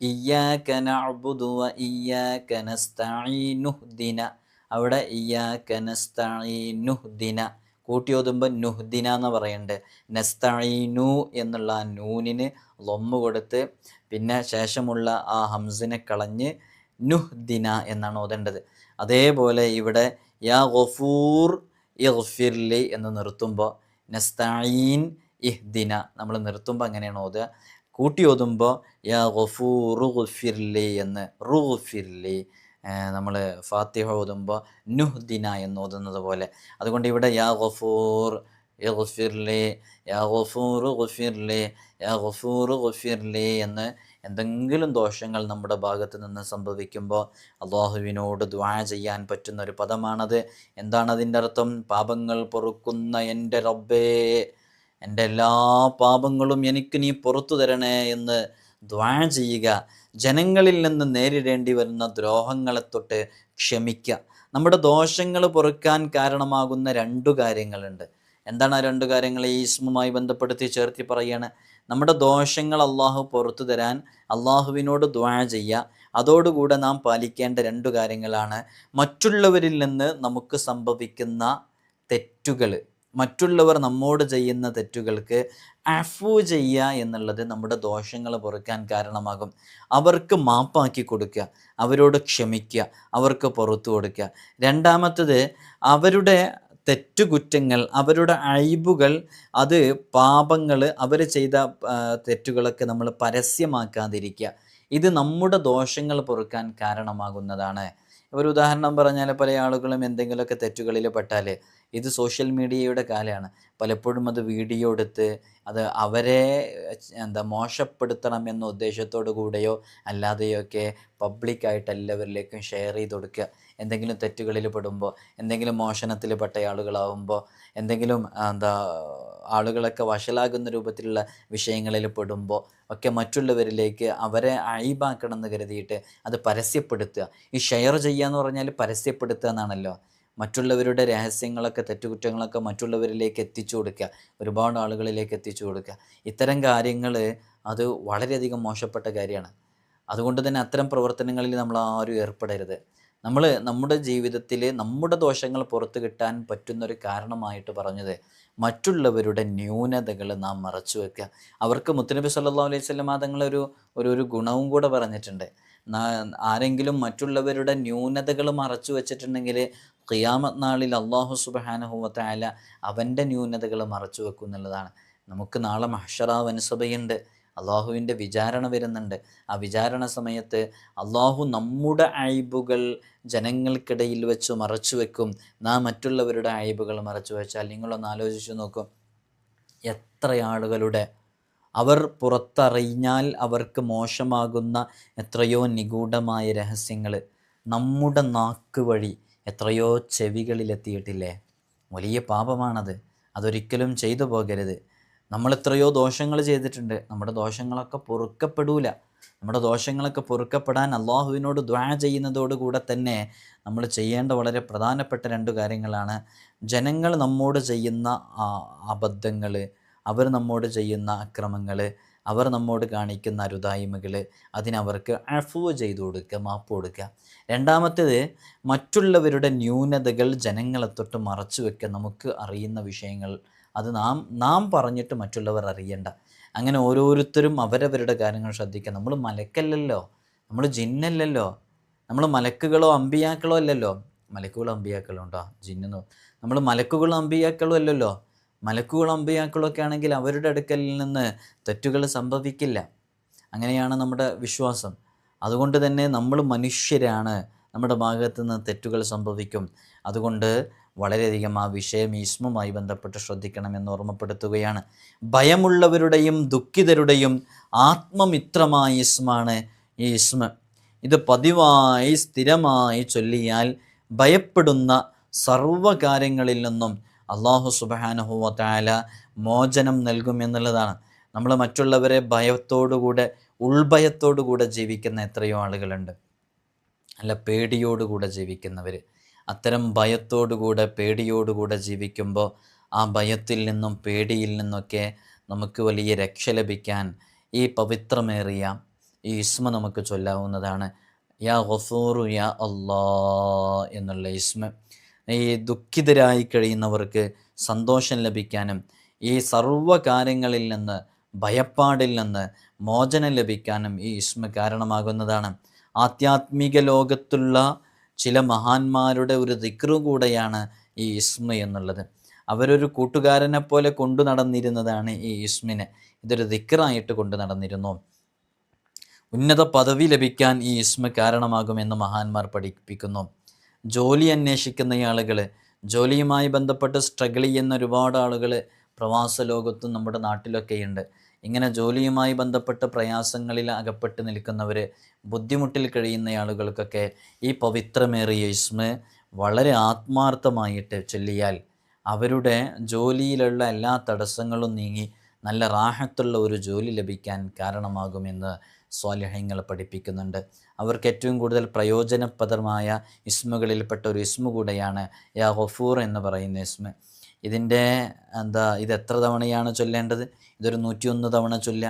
Speaker 1: ഇയ്യാക നഅബ്ദു വ ഇയ്യാക നസ്തഈൻ നുഹ്ദിന അവിടെ ഇയ്യാക നസ്തഈൻ നുഹ്ദിന കൂട്ടി ഓതുമ്പോൾ നുഹ്ദിന എന്ന് പറയുന്നുണ്ട് നെസ്തീനു എന്നുള്ള ആ നൂനിന് ലൊമ്മ് കൊടുത്ത് പിന്നെ ശേഷമുള്ള ആ ഹംസിനെ കളഞ്ഞ് നുഹ്ദിന എന്നാണ് ഓതേണ്ടത്. അതേപോലെ ഇവിടെ യാ ഗഫൂർ ഇർഫിർലി എന്ന് നിർത്തുമ്പോൾ നെസ്തീൻ ഇഹ്ദിന നമ്മൾ നിർത്തുമ്പോൾ അങ്ങനെയാണ് ഓതുക. കൂട്ടി ഓതുമ്പോൾ യാ ഗഫൂർ ഗുഫിർലി എന്ന് റുഗുഫിർലി നമ്മൾ ഫാത്തിഹ ഓതുമ്പോൾ നുഹ്ദിന എന്ന് ഓതുന്നത് പോലെ. അതുകൊണ്ട് ഇവിടെ യാ ഗഫൂർ ഗുഫിർലി യാ ഗഫൂർ ഗുഫിർലി യാ ഗഫൂർ ഗുഫിർലി എന്ന് എന്തെങ്കിലും ദോഷങ്ങൾ നമ്മുടെ ഭാഗത്ത് നിന്ന് സംഭവിക്കുമ്പോൾ അള്ളാഹുവിനോട് ദ്വാ ചെയ്യാൻ പറ്റുന്ന ഒരു പദമാണത്. എന്താണ് അതിന്റെ അർത്ഥം? പാപങ്ങൾ പൊറുക്കുന്ന എന്റെ റബ്ബേ എന്റെ എല്ലാ പാപങ്ങളും എനിക്ക് നീ പുറത്തു തരണേ എന്ന് ദ്വാ ചെയ്യുക. ജനങ്ങളിൽ നിന്ന് നേരിടേണ്ടി വരുന്ന ദ്രോഹങ്ങളെ തൊട്ട് ക്ഷമിക്കുക നമ്മുടെ ദോഷങ്ങൾ പൊറുക്കാൻ കാരണമാകുന്ന രണ്ടു കാര്യങ്ങളുണ്ട്. എന്താണ് ആ രണ്ടു കാര്യങ്ങൾ? ഈ ഇസ്മുമായി ബന്ധപ്പെടുത്തി ചേർത്തി പറയാണ്. നമ്മുടെ ദോഷങ്ങൾ അള്ളാഹു പുറത്തു തരാൻ അള്ളാഹുവിനോട് ദ്വാ ചെയ്യുക. അതോടുകൂടെ നാം പാലിക്കേണ്ട രണ്ടു കാര്യങ്ങളാണ്. മറ്റുള്ളവരിൽ നിന്ന് നമുക്ക് സംഭവിക്കുന്ന തെറ്റുകൾ മറ്റുള്ളവർ നമ്മോട് ചെയ്യുന്ന തെറ്റുകൾക്ക് അഫു ചെയ്യുക എന്നുള്ളത് നമ്മുടെ ദോഷങ്ങൾ പൊറുക്കാൻ കാരണമാകും. അവർക്ക് മാപ്പാക്കി കൊടുക്കുക അവരോട് ക്ഷമിക്കുക അവർക്ക് പുറത്തു കൊടുക്കുക. രണ്ടാമത്തത് അവരുടെ തെറ്റുകുറ്റങ്ങൾ അവരുടെ അഴിബുകൾ അത് പാപങ്ങൾ അവർ ചെയ്ത തെറ്റുകളൊക്കെ നമ്മൾ പരസ്യമാക്കാതിരിക്കുക. ഇത് നമ്മുടെ ദോഷങ്ങൾ പൊറുക്കാൻ കാരണമാകുന്നതാണ്. ഒരു ഉദാഹരണം പറഞ്ഞാൽ പല ആളുകളും എന്തെങ്കിലുമൊക്കെ തെറ്റുകളിൽ പെട്ടാൽ ഇത് സോഷ്യൽ മീഡിയയുടെ കാലമാണ്. പലപ്പോഴും അത് വീഡിയോ എടുത്ത് അത് അവരെ എന്താ മോശപ്പെടുത്തണം എന്ന ഉദ്ദേശത്തോടു കൂടെയോ അല്ലാതെയോ ഒക്കെ പബ്ലിക്കായിട്ട് എല്ലാവരിലേക്കും ഷെയർ ചെയ്ത് കൊടുക്കുക. എന്തെങ്കിലും തെറ്റുകളിൽ പെടുമ്പോൾ എന്തെങ്കിലും മോഷണത്തിൽ പെട്ട ആളുകളാവുമ്പോൾ എന്തെങ്കിലും എന്താ ആളുകളൊക്കെ വഷളാകുന്ന രൂപത്തിലുള്ള വിഷയങ്ങളിൽ പെടുമ്പോൾ ഒക്കെ മറ്റുള്ളവരിലേക്ക് അവരെ അഴിബാക്കണം എന്ന് കരുതിയിട്ട് അത് പരസ്യപ്പെടുത്തുക. ഈ ഷെയർ ചെയ്യുക എന്ന് പറഞ്ഞാൽ പരസ്യപ്പെടുത്തുക എന്നാണല്ലോ. മറ്റുള്ളവരുടെ രഹസ്യങ്ങളൊക്കെ തെറ്റുകുറ്റങ്ങളൊക്കെ മറ്റുള്ളവരിലേക്ക് എത്തിച്ചു കൊടുക്കുക. ഒരുപാട് ആളുകളിലേക്ക് എത്തിച്ചു കൊടുക്കുക. ഇത്തരം കാര്യങ്ങൾ അത് വളരെയധികം മോശപ്പെട്ട കാര്യമാണ്. അതുകൊണ്ട് തന്നെ അത്തരം പ്രവർത്തനങ്ങളിൽ നമ്മൾ ആരും ഏർപ്പെടരുത്. നമ്മൾ നമ്മുടെ ജീവിതത്തിൽ നമ്മുടെ ദോഷങ്ങൾ പുറത്തു കിട്ടാൻ പറ്റുന്നൊരു കാരണമായിട്ട് പറഞ്ഞത് മറ്റുള്ളവരുടെ ന്യൂനതകൾ നാം മറച്ചു വെക്കുക. അവർക്ക് മുത്തനബി സല്ലാ അലൈഹി സ്വലം തങ്ങളൊരു ഒരു ഒരു ഗുണവും കൂടെ പറഞ്ഞിട്ടുണ്ട്. ആരെങ്കിലും മറ്റുള്ളവരുടെ ന്യൂനതകൾ മറച്ചു വെച്ചിട്ടുണ്ടെങ്കിൽ ഖിയാമത് നാളിൽ അള്ളാഹു സുബാനഹുവത്തായ അവന്റെ ന്യൂനതകൾ മറച്ചു വെക്കും എന്നുള്ളതാണ്. നമുക്ക് നാളെ മഹഷറ വനസഭയുണ്ട്. അള്ളാഹുവിന്റെ വിചാരണ വരുന്നുണ്ട്. ആ വിചാരണ സമയത്ത് അള്ളാഹു നമ്മുടെ അയബുകൾ ജനങ്ങൾക്കിടയിൽ വെച്ച് മറച്ചു വെക്കും. നാം മറ്റുള്ളവരുടെ അയബുകൾ മറച്ചു വെച്ചാൽ നിങ്ങളൊന്ന് ആലോചിച്ച് നോക്കും. എത്ര ആളുകളുടെ അവർ പുറത്തറിഞ്ഞാൽ അവർക്ക് മോശമാകുന്ന എത്രയോ നിഗൂഢമായ രഹസ്യങ്ങൾ നമ്മുടെ നാക്ക് വഴി എത്രയോ ചെവികളിലെത്തിയിട്ടില്ലേ വലിയ പാപമാണത്. അതൊരിക്കലും ചെയ്തു പോകരുത്. നമ്മൾ എത്രയോ ദോഷങ്ങൾ ചെയ്തിട്ടുണ്ട്. നമ്മുടെ ദോഷങ്ങളൊക്കെ പൊറുക്കപ്പെടൂല. നമ്മുടെ ദോഷങ്ങളൊക്കെ പൊറുക്കപ്പെടാൻ അള്ളാഹുവിനോട് ദ്വാ ചെയ്യുന്നതോടുകൂടെ തന്നെ നമ്മൾ ചെയ്യേണ്ട വളരെ പ്രധാനപ്പെട്ട രണ്ട് കാര്യങ്ങളാണ്. ജനങ്ങൾ നമ്മോട് ചെയ്യുന്ന അബദ്ധങ്ങൾ അവർ നമ്മോട് ചെയ്യുന്ന അക്രമങ്ങൾ അവർ നമ്മോട് കാണിക്കുന്ന അരുതായ്മകൾ അതിനവർക്ക് അഫുവ് ചെയ്തു കൊടുക്കുക മാപ്പ് കൊടുക്കുക. രണ്ടാമത്തേത് മറ്റുള്ളവരുടെ ന്യൂനതകൾ ജനങ്ങളെ തൊട്ട് മറച്ചു വെക്കുക. നമുക്ക് അറിയുന്ന വിഷയങ്ങൾ അത് നാം നാം പറഞ്ഞിട്ട് മറ്റുള്ളവർ അറിയണ്ട. അങ്ങനെ ഓരോരുത്തരും അവരവരുടെ കാര്യങ്ങൾ ശ്രദ്ധിക്കുക. നമ്മൾ മലക്കല്ലല്ലോ നമ്മൾ ജിന്നല്ലല്ലോ നമ്മൾ മലക്കുകളോ അമ്പിയാക്കളോ അല്ലല്ലോ. മലക്കുകളോ അമ്പിയാക്കളോ ഉണ്ടോ ജിന്നോ നമ്മൾ മലക്കുകളോ അമ്പിയാക്കളോ അല്ലല്ലോ. മലക്കുകളും അമ്പിയാക്കളും ഒക്കെ ആണെങ്കിൽ അവരുടെ അടുക്കലിൽ നിന്ന് തെറ്റുകൾ സംഭവിക്കില്ല. അങ്ങനെയാണ് നമ്മുടെ വിശ്വാസം. അതുകൊണ്ട് തന്നെ നമ്മൾ മനുഷ്യരാണ്. നമ്മുടെ ഭാഗത്തു നിന്ന് തെറ്റുകൾ സംഭവിക്കും. അതുകൊണ്ട് വളരെയധികം ആ വിഷയം ഈസ്മുമായി ബന്ധപ്പെട്ട് ശ്രദ്ധിക്കണമെന്ന് ഓർമ്മപ്പെടുത്തുകയാണ്. ഭയമുള്ളവരുടെയും ദുഃഖിതരുടെയും ആത്മമിത്രമായ ഇസ്മാണ് ഈ ഇസ്മ ഇത് പതിവായി സ്ഥിരമായി ചൊല്ലിയാൽ ഭയപ്പെടുന്ന സർവകാര്യങ്ങളിൽ നിന്നും അള്ളാഹു സുബാനുഹുവത്തായ മോചനം നൽകും എന്നുള്ളതാണ് നമ്മൾ മറ്റുള്ളവരെ ഭയത്തോടുകൂടെ ഉൾഭയത്തോടുകൂടെ ജീവിക്കുന്ന എത്രയോ ആളുകളുണ്ട്. അല്ല പേടിയോടുകൂടെ ജീവിക്കുന്നവർ അത്തരം ഭയത്തോടുകൂടെ പേടിയോടുകൂടെ ജീവിക്കുമ്പോൾ ആ ഭയത്തിൽ നിന്നും പേടിയിൽ നിന്നൊക്കെ നമുക്ക് വലിയ രക്ഷ ലഭിക്കാൻ ഈ പവിത്രമേറിയ ഈ ഇസ്മ നമുക്ക് ചൊല്ലാവുന്നതാണ്. യാ ഗഫൂറു യാ അല്ലാ എന്നുള്ള ഇസ്മ. ഈ ദുഃഖിതരായി കഴിയുന്നവർക്ക് സന്തോഷം ലഭിക്കാനും ഈ സർവ കാര്യങ്ങളിൽ നിന്ന് ഭയപ്പാടിൽ നിന്ന് മോചനം ലഭിക്കാനും ഈ ഇസ്മ കാരണമാകുന്നതാണ്. ആധ്യാത്മിക ലോകത്തുള്ള ചില മഹാന്മാരുടെ ഒരു ദിക്റു കൂടെയാണ് ഈ ഇസ്മ എന്നുള്ളത്. അവരൊരു കൂട്ടുകാരനെ പോലെ കൊണ്ടു നടന്നിരുന്നതാണ് ഈ ഇസ്മിനെ ഇതൊരു ദിക്റായിട്ട് കൊണ്ടു നടന്നിരുന്നു. ഉന്നത പദവി ലഭിക്കാൻ ഈ ഇസ്മ കാരണമാകുമെന്ന് മഹാന്മാർ പഠിപ്പിക്കുന്നു. ജോലി അന്വേഷിക്കുന്ന ആളുകൾ ജോലിയുമായി ബന്ധപ്പെട്ട് സ്ട്രഗിൾ ചെയ്യുന്ന ഒരുപാട് ആളുകൾ പ്രവാസ ലോകത്തും നമ്മുടെ നാട്ടിലൊക്കെയുണ്ട്. ഇങ്ങനെ ജോലിയുമായി ബന്ധപ്പെട്ട് പ്രയാസങ്ങളിൽ അകപ്പെട്ട് നിൽക്കുന്നവർ ബുദ്ധിമുട്ടിൽ കഴിയുന്ന ആളുകൾക്കൊക്കെ ഈ പവിത്രമേറിയ ഇസ്മ വളരെ ആത്മാർത്ഥമായിട്ട് ചൊല്ലിയാൽ അവരുടെ ജോലിയിലുള്ള എല്ലാ തടസ്സങ്ങളും നീങ്ങി നല്ല റാഹത്തുള്ള ഒരു ജോലി ലഭിക്കാൻ കാരണമാകുമെന്ന് സ്വാലിഹ്യങ്ങൾ പഠിപ്പിക്കുന്നുണ്ട്. അവർക്ക് ഏറ്റവും കൂടുതൽ പ്രയോജനപ്രദമായ ഇസ്മുകളിൽപ്പെട്ട ഒരു ഇസ്മു കൂടെയാണ് യാ ഗഫൂർ എന്ന് പറയുന്ന ഇസ്മ. ഇതിന്റെ എന്താ ഇത് എത്ര തവണയാണ് ചൊല്ലേണ്ടത്? ഇതൊരു നൂറ്റിയൊന്ന് തവണ ചൊല്ല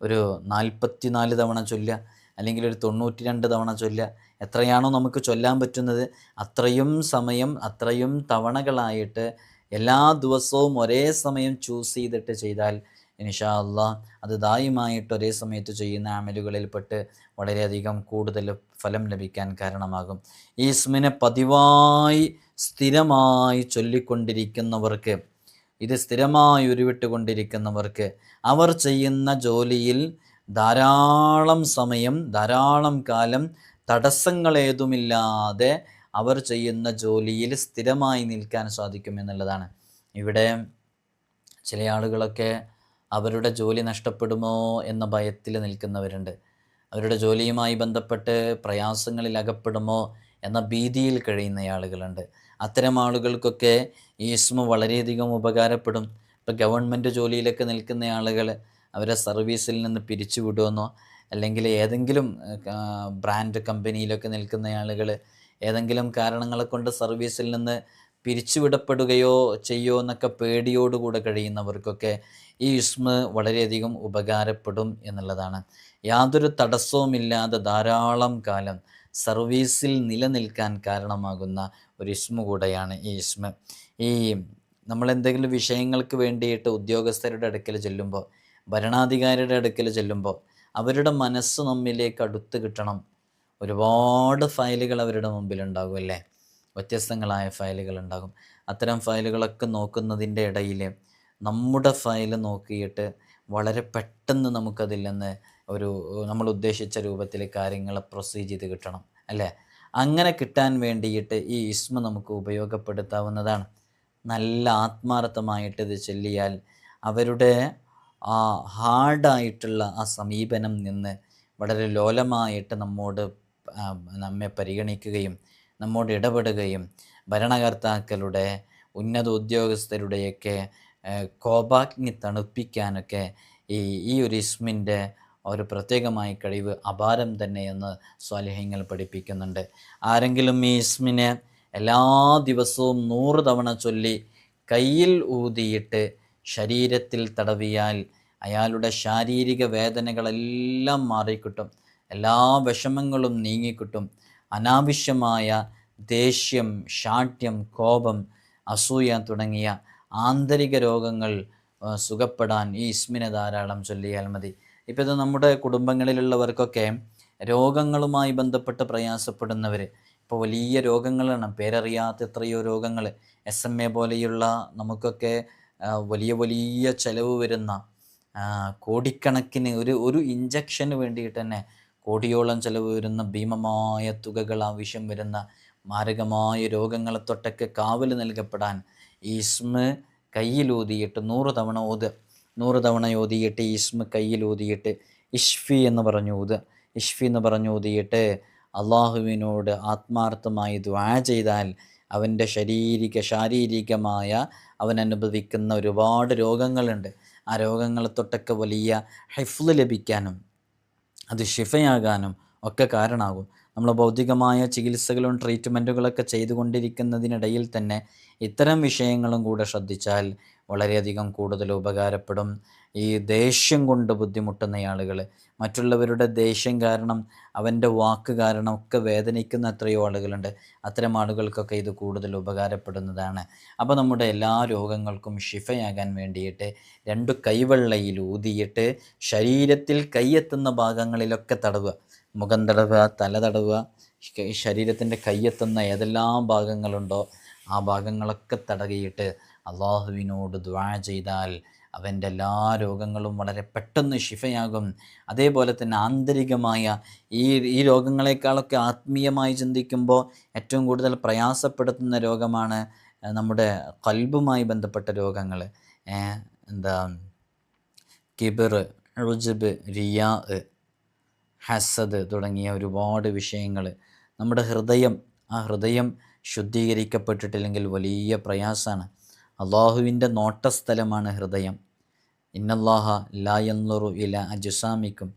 Speaker 1: ഒരു നാൽപ്പത്തി നാല് തവണ ചൊല്ല അല്ലെങ്കിൽ ഒരു തൊണ്ണൂറ്റി രണ്ട് തവണ ചൊല്ല എത്രയാണോ നമുക്ക് ചൊല്ലാൻ പറ്റുന്നത് അത്രയും സമയം അത്രയും തവണകളായിട്ട് എല്ലാ ദിവസവും ഒരേ സമയം ചൂസ് ചെയ്തിട്ട് ചെയ്താൽ ഇൻഷാ അത് ദായുമായിട്ട് ഒരേ സമയത്ത് ചെയ്യുന്ന അമലുകളിൽപ്പെട്ട് വളരെയധികം കൂടുതൽ ഫലം ലഭിക്കാൻ കാരണമാകും. ഈ ഇസ്മിനെ പതിവായി സ്ഥിരമായി ചൊല്ലിക്കൊണ്ടിരിക്കുന്നവർക്ക് ഇത് സ്ഥിരമായി ഉരുവിട്ടുകൊണ്ടിരിക്കുന്നവർക്ക് അവർ ചെയ്യുന്ന ജോലിയിൽ ധാരാളം സമയം ധാരാളം കാലം തടസ്സങ്ങളേതുമില്ലാതെ അവർ ചെയ്യുന്ന ജോലിയിൽ സ്ഥിരമായി നിൽക്കാൻ സാധിക്കും എന്നുള്ളതാണ്. ഇവിടെ ചില ആളുകളൊക്കെ അവരുടെ ജോലി നഷ്ടപ്പെടുമോ എന്ന ഭയത്തിൽ നിൽക്കുന്നവരുണ്ട്. അവരുടെ ജോലിയുമായി ബന്ധപ്പെട്ട് പ്രയാസങ്ങളിൽ അകപ്പെടുമോ എന്ന ഭീതിയിൽ കഴിയുന്ന ആളുകളുണ്ട്. അത്തരം ആളുകൾക്കൊക്കെ ഈ ഇസ്മ വളരെയധികം ഉപകാരപ്പെടും. ഇപ്പോൾ ഗവൺമെന്റ് ജോലിയിലൊക്കെ നിൽക്കുന്ന ആളുകൾ അവരെ സർവീസിൽ നിന്ന് പിരിച്ചുവിടുമെന്നോ അല്ലെങ്കിൽ ഏതെങ്കിലും ബ്രാൻഡ് കമ്പനിയിലൊക്കെ നിൽക്കുന്ന ആളുകൾ ഏതെങ്കിലും കാരണങ്ങളെ കൊണ്ട് സർവീസിൽ നിന്ന് പിരിച്ചുവിടപ്പെടുകയോ ചെയ്യോ എന്നൊക്കെ പേടിയോടുകൂടെ കഴിയുന്നവർക്കൊക്കെ ഈ ഇസ്മ വളരെയധികം ഉപകാരപ്പെടും എന്നുള്ളതാണ്. യാതൊരു തടസ്സവുമില്ലാതെ ധാരാളം കാലം സർവീസിൽ നിലനിൽക്കാൻ കാരണമാകുന്ന ഒരു ഇസ്മ കൂടെയാണ് ഈ ഇസ്മ ഈ നമ്മളെന്തെങ്കിലും വിഷയങ്ങൾക്ക് വേണ്ടിയിട്ട് ഉദ്യോഗസ്ഥരുടെ അടുക്കൽ ചെല്ലുമ്പോൾ ഭരണാധികാരിയുടെ അടുക്കൽ ചെല്ലുമ്പോൾ അവരുടെ മനസ്സ് നമ്മിലേക്ക് അടുത്ത് കിട്ടണം. ഒരുപാട് ഫയലുകൾ അവരുടെ മുമ്പിലുണ്ടാകും അല്ലേ? വ്യത്യസ്തങ്ങളായ ഫയലുകൾ ഉണ്ടാകും അത്തരം ഫയലുകളൊക്കെ നോക്കുന്നതിന്റെ ഇടയിൽ നമ്മുടെ ഫയൽ നോക്കിയിട്ട് വളരെ പെട്ടെന്ന് നമുക്കതിൽ നിന്ന് ഒരു നമ്മൾ ഉദ്ദേശിച്ച രൂപത്തിൽ കാര്യങ്ങൾ പ്രൊസീജ് ചെയ്ത് കിട്ടണം അല്ലേ? അങ്ങനെ കിട്ടാൻ വേണ്ടിയിട്ട് ഈ ഇസ്മ നമുക്ക് ഉപയോഗപ്പെടുത്താവുന്നതാണ്. നല്ല ആത്മാർത്ഥമായിട്ട് ഇത് ചൊല്ലിയാൽ അവരുടെ ആ ഹാർഡായിട്ടുള്ള ആ സമീപനം നിന്ന് വളരെ ലോലമായിട്ട് നമ്മോട് നമ്മെ പരിഗണിക്കുകയും നമ്മോട് ഇടപെടുകയും ഭരണകർത്താക്കളുടെ ഉന്നത ഉദ്യോഗസ്ഥരുടെയൊക്കെ കോപാഗ്നി തണുപ്പിക്കാനൊക്കെ ഈ ഈ ഒരു ഇസ്മിന്റെ ഒരു പ്രത്യേകമായ കഴിവ് അപാരം തന്നെയെന്ന് സ്വാലിഹ്യങ്ങൾ പഠിപ്പിക്കുന്നുണ്ട്. ആരെങ്കിലും ഈ ഇസ്മിനെ എല്ലാ ദിവസവും നൂറ് തവണ ചൊല്ലി കയ്യിൽ ഊതിയിട്ട് ശരീരത്തിൽ തടവിയാൽ അയാളുടെ ശാരീരിക വേദനകളെല്ലാം മാറിക്കിട്ടും എല്ലാ വിഷമങ്ങളും നീങ്ങിക്കിട്ടും അനാവശ്യമായ ദേഷ്യം ശാഠ്യം കോപം അസൂയ തുടങ്ങിയ ആന്തരിക രോഗങ്ങൾ സുഖപ്പെടാൻ ഈ ഇസ്മിനെ ധാരാളം ചൊല്ലിയാൽ മതി. ഇപ്പോൾ ഇത് നമ്മുടെ കുടുംബങ്ങളിലുള്ളവർക്കൊക്കെ രോഗങ്ങളുമായി ബന്ധപ്പെട്ട് പ്രയാസപ്പെടുന്നവർ ഇപ്പോൾ വലിയ രോഗങ്ങളാണ് പേരറിയാത്ത എത്രയോ രോഗങ്ങൾ എസ് എം എ പോലെയുള്ള നമുക്കൊക്കെ വലിയ വലിയ ചിലവ് വരുന്ന കോടിക്കണക്കിന് ഒരു ഒരു ഇഞ്ചക്ഷന് വേണ്ടിയിട്ട് തന്നെ കോടിയോളം ചെലവ് വരുന്ന ഭീമമായ തുകകൾ ആവശ്യം വരുന്ന മാരകമായ രോഗങ്ങളെ തൊട്ടൊക്കെ കാവൽ നൽകപ്പെടാൻ ഈ ഇസ്മ കയ്യിലൂതിയിട്ട് നൂറ് തവണ ഓത് നൂറ് തവണ ഓതിയിട്ട് ഇസ്മ കയ്യിലൂതിയിട്ട് ഇഷ്ഫി എന്ന് പറഞ്ഞു ഊത്. ഇഷ്ഫി എന്ന് പറഞ്ഞു ഊതിയിട്ട് അള്ളാഹുവിനോട് ആത്മാർത്ഥമായി ദ്വാ ചെയ്താൽ അവന്റെ ശാരീരിക ശാരീരികമായ അവൻ അനുഭവിക്കുന്ന ഒരുപാട് രോഗങ്ങളുണ്ട്. ആ രോഗങ്ങളെ തൊട്ടൊക്കെ വലിയ ഹെഫ്ല് ലഭിക്കാനും അത് ഷിഫയാകാനും ഒക്കെ കാരണമാകും. നമ്മൾ ഭൗതികമായ ചികിത്സകളും ട്രീറ്റ്മെന്റുകളൊക്കെ ചെയ്തുകൊണ്ടിരിക്കുന്നതിനിടയിൽ തന്നെ ഇത്തരം വിഷയങ്ങളും കൂടെ ശ്രദ്ധിച്ചാൽ വളരെയധികം കൂടുതൽ ഉപകാരപ്പെടും. ഈ ദേഷ്യം കൊണ്ട് ബുദ്ധിമുട്ടുന്ന ആളുകൾ മറ്റുള്ളവരുടെ ദേഷ്യം കാരണം അവന്റെ വാക്ക് കാരണം ഒക്കെ വേദനിക്കുന്ന എത്രയോ ആളുകളുണ്ട്. അത്തരം ആളുകൾക്കൊക്കെ ഇത് കൂടുതൽ ഉപകാരപ്പെടുന്നതാണ്. അപ്പോൾ നമ്മുടെ എല്ലാ രോഗങ്ങൾക്കും ഷിഫയാകാൻ വേണ്ടിയിട്ട് രണ്ട് കൈവെള്ളയിൽ ഊതിയിട്ട് ശരീരത്തിൽ കൈയെത്തുന്ന ഭാഗങ്ങളിലൊക്കെ തടവുക. മുഖം തടവുക തല തടവുക ശരീരത്തിന്റെ കൈയെത്തുന്ന ഏതെല്ലാം ഭാഗങ്ങളുണ്ടോ ആ ഭാഗങ്ങളൊക്കെ തടകിയിട്ട് അള്ളാഹുവിനോട് ദ്വാ ചെയ്താൽ അവന്റെ എല്ലാ രോഗങ്ങളും വളരെ പെട്ടെന്ന് ശിഫയാകും. അതേപോലെ തന്നെ ആന്തരികമായ ഈ ഈ രോഗങ്ങളെക്കാളൊക്കെ ആത്മീയമായി ചിന്തിക്കുമ്പോൾ ഏറ്റവും കൂടുതൽ പ്രയാസപ്പെടുത്തുന്ന രോഗമാണ് നമ്മുടെ കൽബുമായി ബന്ധപ്പെട്ട രോഗങ്ങൾ. എന്താ കിബിർ റുജബ് റിയാ ഹസദ് തുടങ്ങിയ ഒരുപാട് വിഷയങ്ങൾ. നമ്മുടെ ഹൃദയം ആ ഹൃദയം ശുദ്ധീകരിക്കപ്പെട്ടിട്ടില്ലെങ്കിൽ വലിയ പ്രയാസമാണ്. അള്ളാഹുവിന്റെ നോട്ടസ്ഥലമാണ് ഹൃദയം. ഇന്നല്ലാഹ ലായന്നുറു ഇല അജുസാമിക്കും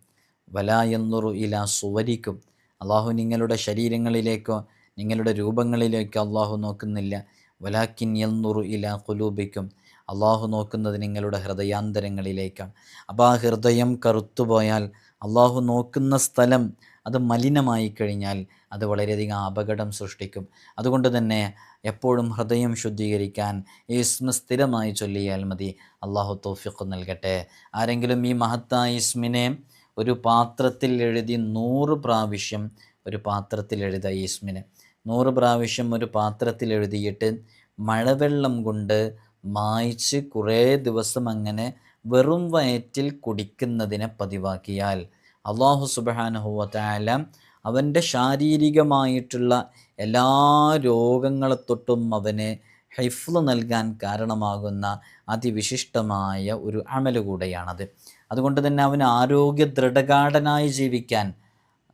Speaker 1: വലായന്നുറു ഇല സുവരിക്കും. അള്ളാഹു നിങ്ങളുടെ ശരീരങ്ങളിലേക്കോ നിങ്ങളുടെ രൂപങ്ങളിലേക്കോ അള്ളാഹു നോക്കുന്നില്ല. വലാക്കിൻ യന്നുറു ഇല കുലൂബിക്കും അള്ളാഹു നോക്കുന്നത് നിങ്ങളുടെ ഹൃദയാന്തരങ്ങളിലേക്കാണ്. അപ്പോൾ ആ ഹൃദയം കറുത്തുപോയാൽ അള്ളാഹു നോക്കുന്ന സ്ഥലം അത് മലിനമായി കഴിഞ്ഞാൽ അത് വളരെയധികം അപകടം സൃഷ്ടിക്കും. അതുകൊണ്ട് തന്നെ എപ്പോഴും ഹൃദയം ശുദ്ധീകരിക്കാൻ ഈ ഇസ്മ സ്ഥിരമായി ചൊല്ലിയാൽ മതി. അള്ളാഹു തോഫിക്ക് നൽകട്ടെ. ആരെങ്കിലും ഈ മഹത്തായ ഇസ്മിനെ ഒരു പാത്രത്തിൽ എഴുതി നൂറ് പ്രാവശ്യം ഒരു പാത്രത്തിൽ എഴുതുക ഈ ഇസ്മിനെ നൂറ് പ്രാവശ്യം ഒരു പാത്രത്തിൽ എഴുതിയിട്ട് മഴവെള്ളം കൊണ്ട് മായ്ച്ച് കുറേ ദിവസം അങ്ങനെ വെറും വയറ്റിൽ കുടിക്കുന്നതിനെ പതിവാക്കിയാൽ അള്ളാഹു സുബാനഹുവല അവന്റെ ശാരീരികമായിട്ടുള്ള എല്ലാ രോഗങ്ങളെ തൊട്ടും അവന് ഹൈഫ്ല് നൽകാൻ കാരണമാകുന്ന അതിവിശിഷ്ടമായ ഒരു അമൽ കൂടെയാണത്. അതുകൊണ്ട് തന്നെ അവന് ആരോഗ്യ ദൃഢഗാഠനായി ജീവിക്കാൻ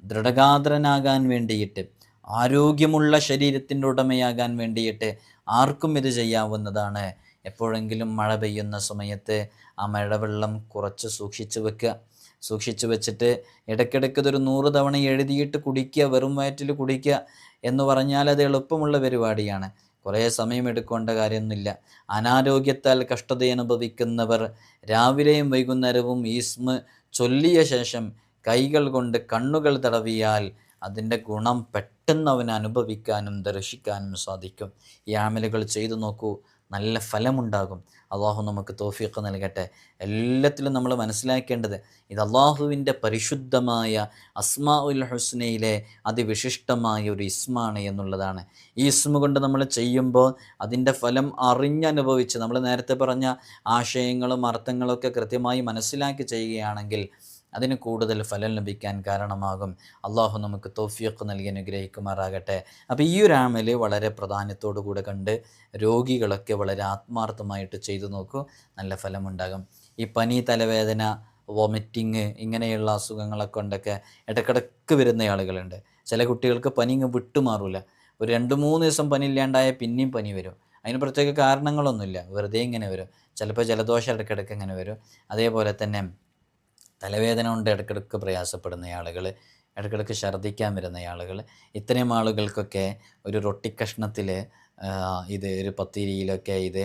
Speaker 1: ദൃഢഗാത്രനാകാൻ വേണ്ടിയിട്ട് ആരോഗ്യമുള്ള ശരീരത്തിന്റെ ഉടമയാകാൻ വേണ്ടിയിട്ട് ആർക്കും ഇത് ചെയ്യാവുന്നതാണ്. എപ്പോഴെങ്കിലും മഴ പെയ്യുന്ന സമയത്ത് ആ മഴവെള്ളം കുറച്ച് സൂക്ഷിച്ചു വെക്കുക. സൂക്ഷിച്ചു വെച്ചിട്ട് ഇടയ്ക്കിടയ്ക്ക് ഇതൊരു നൂറ് തവണ എഴുതിയിട്ട് കുടിക്കുക വെറും വയറ്റിൽ കുടിക്കുക. എന്ന് പറഞ്ഞാൽ അത് എളുപ്പമുള്ള പരിപാടിയാണ്. കുറേ സമയമെടുക്കേണ്ട കാര്യമൊന്നുമില്ല. അനാരോഗ്യത്താൽ കഷ്ടത അനുഭവിക്കുന്നവർ രാവിലെയും വൈകുന്നേരവും ഈസ്മ ചൊല്ലിയ ശേഷം കൈകൾ കൊണ്ട് കണ്ണുകൾ തടവിയാൽ അതിന്റെ ഗുണം പെട്ടെന്ന് അവന് അനുഭവിക്കാനും ദർശിക്കാനും സാധിക്കും. ഈ ആമലുകൾ ചെയ്തു നോക്കൂ. നല്ല ഫലമുണ്ടാകും. അള്ളാഹു നമുക്ക് തോഫീഖ് നൽകട്ടെ. എല്ലാത്തിലും നമ്മൾ മനസ്സിലാക്കേണ്ടത് ഇത് അള്ളാഹുവിന്റെ പരിശുദ്ധമായ അസ്മാ ഉൽ ഹുസ്നയിലെ അതിവിശിഷ്ടമായ ഒരു ഇസ്മാണ് എന്നുള്ളതാണ്. ഈ ഇസ്മ കൊണ്ട് നമ്മൾ ചെയ്യുമ്പോൾ അതിന്റെ ഫലം അറിഞ്ഞനുഭവിച്ച് നമ്മൾ നേരത്തെ പറഞ്ഞ ആശയങ്ങളും അർത്ഥങ്ങളൊക്കെ കൃത്യമായി മനസ്സിലാക്കി ചെയ്യുകയാണെങ്കിൽ അതിന് കൂടുതൽ ഫലം ലഭിക്കാൻ കാരണമാകും. അള്ളാഹു നമുക്ക് തോഫിയൊക്കെ നൽകി അനുഗ്രഹിക്കുമാറാകട്ടെ. അപ്പോൾ ഈ ഒരു ആമൽ വളരെ പ്രാധാന്യത്തോടു കൂടെ കണ്ട് രോഗികളൊക്കെ വളരെ ആത്മാർത്ഥമായിട്ട് ചെയ്തു നോക്കൂ നല്ല ഫലമുണ്ടാകും. ഈ പനി തലവേദന വോമിറ്റിങ് ഇങ്ങനെയുള്ള അസുഖങ്ങളൊക്കെ കൊണ്ടൊക്കെ ഇടക്കിടക്ക് വരുന്ന ആളുകളുണ്ട്. ചില കുട്ടികൾക്ക് പനി ഇങ്ങ് വിട്ടുമാറില്ല ഒരു രണ്ട് മൂന്ന് ദിവസം പനി ഇല്ലാണ്ടായ പിന്നെയും പനി വരും. അതിന് പ്രത്യേക കാരണങ്ങളൊന്നുമില്ല. വെറുതെ ഇങ്ങനെ വരും. ചിലപ്പോൾ ജലദോഷം ഇടയ്ക്കിടയ്ക്ക് ഇങ്ങനെ വരും. അതേപോലെ തന്നെ തലവേദന കൊണ്ട് ഇടയ്ക്കിടയ്ക്ക് പ്രയാസപ്പെടുന്ന ആളുകൾ ഇടയ്ക്കിടയ്ക്ക് ഛർദ്ദിക്കാൻ വരുന്ന ആളുകൾ ഇത്രയും ആളുകൾക്കൊക്കെ ഒരു റൊട്ടി കഷ്ണത്തിൽ ഇത് ഒരു പത്തിരിയിലൊക്കെ ഇത്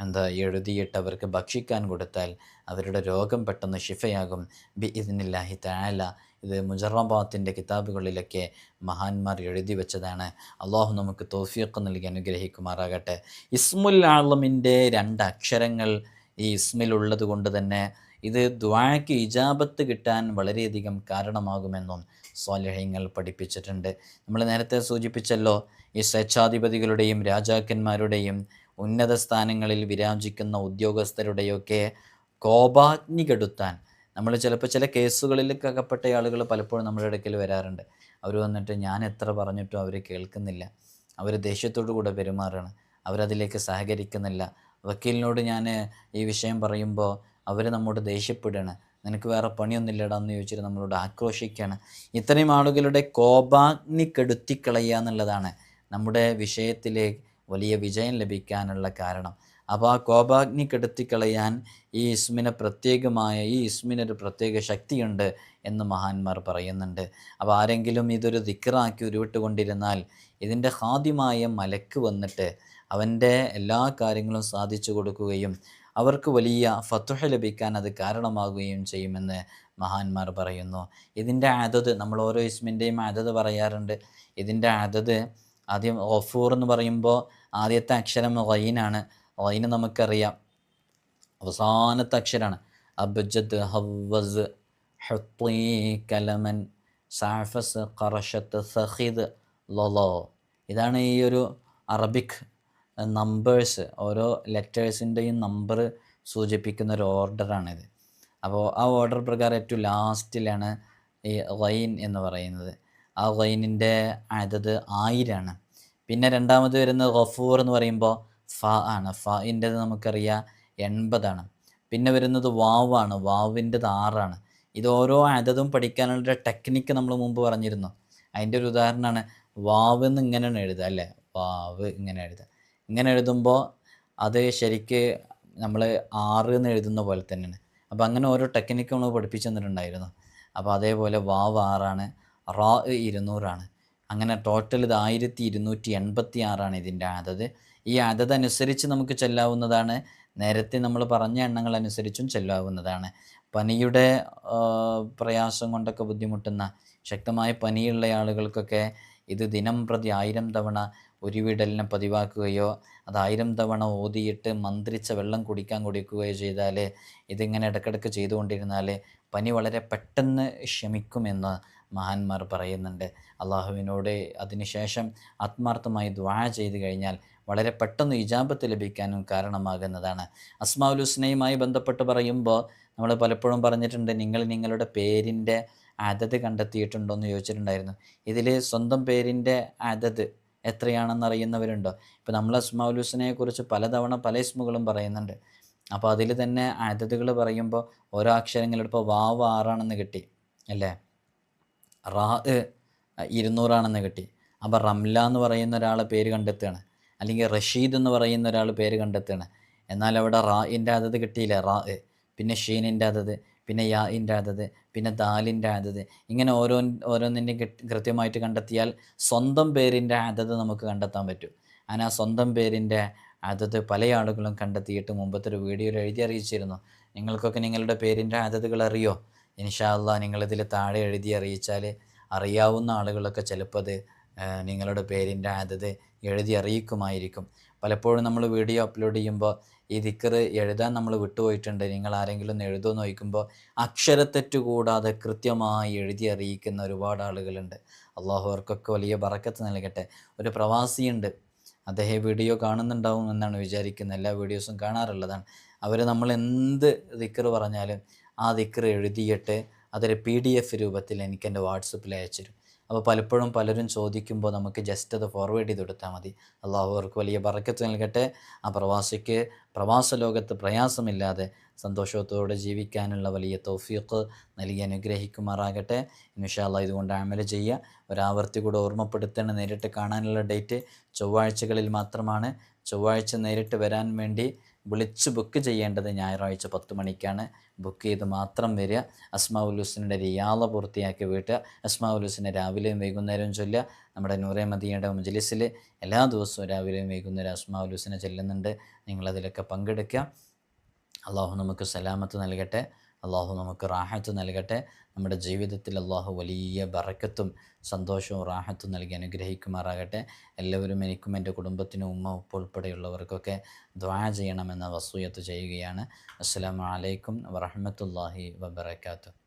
Speaker 1: എന്താ എഴുതിയിട്ട് അവർക്ക് ഭക്ഷിക്കാൻ കൊടുത്താൽ അവരുടെ രോഗം പെട്ടെന്ന് ശിഫയാകും. ബി ഇതിനില്ലാഹി താല ഇത് മുജറബാത്തിന്റെ കിതാബുകളിലൊക്കെ മഹാന്മാർ എഴുതി വെച്ചതാണ്. അള്ളാഹു നമുക്ക് തോഫിയൊക്കെ നൽകി അനുഗ്രഹിക്കുമാറാകട്ടെ. ഇസ്മുൽ ആളമിന്റെ രണ്ട് അക്ഷരങ്ങൾ ഈ ഇസ്മിലുള്ളത് കൊണ്ട് തന്നെ ഇത് ദ്വാക്ക് ഇജാബത്ത് കിട്ടാൻ വളരെയധികം കാരണമാകുമെന്നും സ്വാലഹ്യങ്ങൾ പഠിപ്പിച്ചിട്ടുണ്ട്. നമ്മൾ നേരത്തെ സൂചിപ്പിച്ചല്ലോ ഈ സ്വേച്ഛാധിപതികളുടെയും രാജാക്കന്മാരുടെയും ഉന്നത സ്ഥാനങ്ങളിൽ വിരാജിക്കുന്ന ഉദ്യോഗസ്ഥരുടെയൊക്കെ കോപാഗ്നി കെടുത്താൻ നമ്മൾ ചിലപ്പോൾ ചില കേസുകളിലൊക്കെ അകപ്പെട്ട ആളുകൾ പലപ്പോഴും നമ്മുടെ ഇടയ്ക്കിൽ വരാറുണ്ട്. അവർ വന്നിട്ട് ഞാൻ എത്ര പറഞ്ഞിട്ടും അവർ കേൾക്കുന്നില്ല. അവർ ദേഷ്യത്തോടു കൂടെ പെരുമാറുകയാണ് അവരതിലേക്ക് സഹകരിക്കുന്നില്ല. വക്കീലിനോട് ഞാൻ ഈ വിഷയം പറയുമ്പോൾ അവർ നമ്മോട് ദേഷ്യപ്പെടുകയാണ്. നിനക്ക് വേറെ പണിയൊന്നുമില്ലടാ എന്ന് ചോദിച്ചിട്ട് നമ്മളോട് ആക്രോശിക്കുകയാണ്. ഇത്രയും ആളുകളുടെ കോപാഗ്നി കെടുത്തിക്കളയുക എന്നുള്ളതാണ് നമ്മുടെ വിഷയത്തിലെ വലിയ വിജയം ലഭിക്കാനുള്ള കാരണം. അപ്പോൾ ആ കോപാഗ്നി കെടുത്തിക്കളയാൻ ഈ ഇസ്മിനെ പ്രത്യേകമായ ഈ ഇസ്മിനൊരു പ്രത്യേക ശക്തിയുണ്ട് എന്ന് മഹാന്മാർ പറയുന്നുണ്ട്. അപ്പോൾ ആരെങ്കിലും ഇതൊരു ദിക്കറാക്കി ഉരുവിട്ടുകൊണ്ടിരുന്നാൽ ഇതിന്റെ ഹാദ്യമായ മലക്ക് വന്നിട്ട് അവന്റെ എല്ലാ കാര്യങ്ങളും സാധിച്ചു കൊടുക്കുകയും അവർക്ക് വലിയ ഫത്തുഹ ലഭിക്കാൻ അത് കാരണമാകുകയും ചെയ്യുമെന്ന് മഹാന്മാർ പറയുന്നു. ഇതിന്റെ അതത് നമ്മൾ ഓരോ ഇസ്മിന്റെയും അതത് പറയാറുണ്ട്. ഇതിന്റെ അതത് ആദ്യം ഒഫൂർ എന്ന് പറയുമ്പോൾ ആദ്യത്തെ അക്ഷരം റൈനാണ് റൈന് നമുക്കറിയാം. അവസാനത്തെ അക്ഷരമാണ്. അബ്ജദ് ഹവ്വസ് ഹുത്തീ കലമൻ സാഫസ് ഖറഷത്ത് സഹിദ് ലൊലോ. ഇതാണ് ഈ ഒരു അറബിക് നമ്പേഴ്സ് ഓരോ ലെറ്റേഴ്സിന്റെയും നമ്പർ സൂചിപ്പിക്കുന്ന ഒരു ഓർഡറാണിത് അപ്പോൾ ആ ഓർഡർ പ്രകാരം ഏറ്റവും ലാസ്റ്റിലാണ് ഈ റൈൻ എന്ന് പറയുന്നത്. ആ റൈനിന്റെ അതത് ആയിരമാണ് പിന്നെ രണ്ടാമത് വരുന്നത് ഗഫൂർ എന്ന് പറയുമ്പോൾ ഫ ആണ്. ഫിന്റെത് നമുക്കറിയാം എൺപതാണ്. പിന്നെ വരുന്നത് വാവാണ് വാവിന്റെത് ആറാണ്. ഇത് ഓരോ അതതും പഠിക്കാനുള്ള ടെക്നിക്ക് നമ്മൾ മുമ്പ് പറഞ്ഞിരുന്നു. അതിന്റെ ഒരു ഉദാഹരണമാണ് വാവ് എന്ന് ഇങ്ങനെയാണ് എഴുതുക അല്ലേ? വാവ് ഇങ്ങനെ എഴുതുക. ഇങ്ങനെ എഴുതുമ്പോൾ അത് ശരിക്ക് നമ്മൾ ആറ് എന്ന് എഴുതുന്ന പോലെ തന്നെയാണ്. അപ്പോൾ അങ്ങനെ ഓരോ ടെക്നിക്ക് നമ്മൾ പഠിപ്പിച്ചു തന്നിട്ടുണ്ടായിരുന്നു. അപ്പോൾ അതേപോലെ വാവ് ആറാണ് റാ ഇരുന്നൂറാണ് അങ്ങനെ ടോട്ടൽ ഇത് ആയിരത്തി ഇരുന്നൂറ്റി എൺപത്തി ആറാണ് ഇതിന്റെ അതത് ഈ അതത് അനുസരിച്ച് നമുക്ക് ചെല്ലാവുന്നതാണ്. നേരത്തെ നമ്മൾ പറഞ്ഞ എണ്ണങ്ങൾ അനുസരിച്ചും ചെല്ലാവുന്നതാണ്. പനിയുടെ പ്രയാസം കൊണ്ടൊക്കെ ബുദ്ധിമുട്ടുന്ന ശക്തമായ പനിയുള്ള ആളുകൾക്കൊക്കെ ഇത് ദിനം പ്രതി ആയിരം തവണ ഉരുവിടലിനെ പതിവാക്കുകയോ അത് ആയിരം തവണ ഓതിയിട്ട് മന്ത്രിച്ച വെള്ളം കുടിക്കാൻ കൊടുക്കുകയോ ചെയ്താൽ ഇതിങ്ങനെ ഇടയ്ക്കിടയ്ക്ക് ചെയ്തുകൊണ്ടിരുന്നാൽ പനി വളരെ പെട്ടെന്ന് ശമിക്കുമെന്ന് മഹാന്മാർ പറയുന്നുണ്ട്. അള്ളാഹുവിനോട് അതിനുശേഷം ആത്മാർത്ഥമായി ദ്വാ ചെയ്തു കഴിഞ്ഞാൽ വളരെ പെട്ടെന്ന് ഇജാബത്ത് ലഭിക്കാനും കാരണമാകുന്നതാണ്. അസ്മാഉൽ ഹുസ്നയുമായി ബന്ധപ്പെട്ട് പറയുമ്പോൾ നമ്മൾ പലപ്പോഴും പറഞ്ഞിട്ടുണ്ട് നിങ്ങൾ നിങ്ങളുടെ പേരിന്റെ അതത് കണ്ടെത്തിയിട്ടുണ്ടോ? എന്ന് ചോദിച്ചിട്ടുണ്ടായിരുന്നു. ഇതിൽ സ്വന്തം പേരിന്റെ അതത് എത്രയാണെന്ന് അറിയുന്നവരുണ്ടോ ഇപ്പോൾ നമ്മൾ അസ്മാഉൽ കുറിച്ച് പലതവണ പല ഇസ്മുകളും പറയുന്നുണ്ട്. അപ്പോൾ അതിൽ തന്നെ അതതുകൾ പറയുമ്പോൾ ഓരോ അക്ഷരങ്ങളെടുപ്പോൾ വാവ് ആറാണെന്ന് കിട്ടി അല്ലേ? റാ ഇരുന്നൂറാണെന്ന് കിട്ടി. അപ്പോൾ റംല എന്ന് പറയുന്ന ഒരാളെ പേര് കണ്ടെത്തുകയാണ്. അല്ലെങ്കിൽ റഷീദ് എന്ന് പറയുന്ന ഒരാൾ പേര് കണ്ടെത്തുകയാണ്. എന്നാൽ അവിടെ റാഇന്റെ അതത് കിട്ടിയില്ല റാ പിന്നെ ഷീനിന്റെ അതത്. പിന്നെ യാഇന്റെ അതത് പിന്നെ ദാലിന്റെ അതത്. ഇങ്ങനെ ഓരോ ഓരോന്നിന്റെയും കിട്ട് കൃത്യമായിട്ട് കണ്ടെത്തിയാൽ സ്വന്തം പേരിന്റെ അതത് നമുക്ക് കണ്ടെത്താൻ പറ്റും. അങ്ങനെ ആ സ്വന്തം പേരിന്റെ അതത് പല ആളുകളും കണ്ടെത്തിയിട്ട് മുമ്പത്തെ ഒരു വീഡിയോയിൽ എഴുതി അറിയിച്ചിരുന്നു. നിങ്ങൾക്കൊക്കെ നിങ്ങളുടെ പേരിന്റെ അതതുകൾ അറിയോ? ഇൻഷാല്ല നിങ്ങളിതിൽ താഴെ എഴുതി അറിയിച്ചാൽ അറിയാവുന്ന ആളുകളൊക്കെ ചിലപ്പോൾ അത് നിങ്ങളുടെ പേരിന്റെ അതത് എഴുതി അറിയിക്കുമായിരിക്കും. പലപ്പോഴും നമ്മൾ വീഡിയോ അപ്ലോഡ് ചെയ്യുമ്പോൾ ഈ ദിക്കർ എഴുതാൻ നമ്മൾ വിട്ടുപോയിട്ടുണ്ട്. നിങ്ങൾ ആരെങ്കിലും ഒന്ന് എഴുതുമെന്ന് നോക്കുമ്പോൾ അക്ഷരത്തെറ്റ് കൂടാതെ കൃത്യമായി എഴുതി അറിയിക്കുന്ന ഒരുപാട് ആളുകളുണ്ട്. അള്ളാഹു അവർക്കൊക്കെ വലിയ ബറക്കത്ത് നൽകട്ടെ. ഒരു പ്രവാസിയുണ്ട്. അദ്ദേഹം വീഡിയോ കാണുന്നുണ്ടാവും എന്നാണ് വിചാരിക്കുന്നത്. എല്ലാ വീഡിയോസും കാണാറുള്ളതാണ്. അവർ നമ്മൾ എന്ത് ദിക്കർ പറഞ്ഞാലും ആ ദിക്കർ എഴുതിയിട്ട് അതൊരു പി ഡി എഫ് രൂപത്തിൽ എനിക്ക് എന്റെ വാട്സപ്പിൽ അയച്ചിരും അപ്പോൾ പലപ്പോഴും പലരും ചോദിക്കുമ്പോൾ നമുക്ക് ജസ്റ്റ് അത് ഫോർവേഡ് ചെയ്ത് കൊടുത്താൽ മതി. അള്ളാഹു അവർക്ക് വലിയ പറക്കത്ത് നൽകട്ടെ. ആ പ്രവാസിക്ക് പ്രവാസ ലോകത്ത് പ്രയാസമില്ലാതെ സന്തോഷത്തോടെ ജീവിക്കാനുള്ള വലിയ തൗഫീഖ് നൽകി അനുഗ്രഹിക്കുമാറാകട്ടെ. ഇൻഷാല്ല ഇതുകൊണ്ട് അമല ചെയ്യുക. ഒരാവർത്തി കൂടെ ഓർമ്മപ്പെടുത്തേണ്ട നേരിട്ട് കാണാനുള്ള ഡേറ്റ് ചൊവ്വാഴ്ചകളിൽ മാത്രമാണ്. ചൊവ്വാഴ്ച നേരിട്ട് വരാൻ വേണ്ടി വിളിച്ച് ബുക്ക് ചെയ്യേണ്ടത് ഞായറാഴ്ച പത്ത് മണിക്കാണ്. ബുക്ക് ചെയ്ത് മാത്രം വരിക. അസ്മാഉൽ ഹുസിന്റെ റിയാള പൂർത്തിയാക്കി വീട്ടുക. അസ്മാഉൽ ഹുസിനെ രാവിലെയും വൈകുന്നേരവും ചൊല്ലുക. നമ്മുടെ നൂറേ മദീയുടെ മജ്ലിസിൽ എല്ലാ ദിവസവും രാവിലെയും വൈകുന്നേരം അസ്മാഉൽ ഹുസിനെ ചെല്ലുന്നുണ്ട്. നിങ്ങളതിലൊക്കെ പങ്കെടുക്കുക. അള്ളാഹു നമുക്ക് സലാമത്ത് നൽകട്ടെ. അള്ളാഹു നമുക്ക് റാഹത്ത് നൽകട്ടെ. നമ്മുടെ ജീവിതത്തിൽ അള്ളാഹു വലിയ ബറക്കത്തും സന്തോഷവും റാഹത്തും നൽകി അനുഗ്രഹിക്കുമാറാകട്ടെ. എല്ലാവരും എനിക്കും എന്റെ കുടുംബത്തിനും ഉമ്മ ഉപ്പ ഉൾപ്പെടെയുള്ളവർക്കൊക്കെ ദ്വാ ചെയ്യണമെന്ന വസൂയത്ത് ചെയ്യുകയാണ്. അസ്സാം വലൈക്കും വറഹമത്തല്ലാഹി വബർക്കാത്തു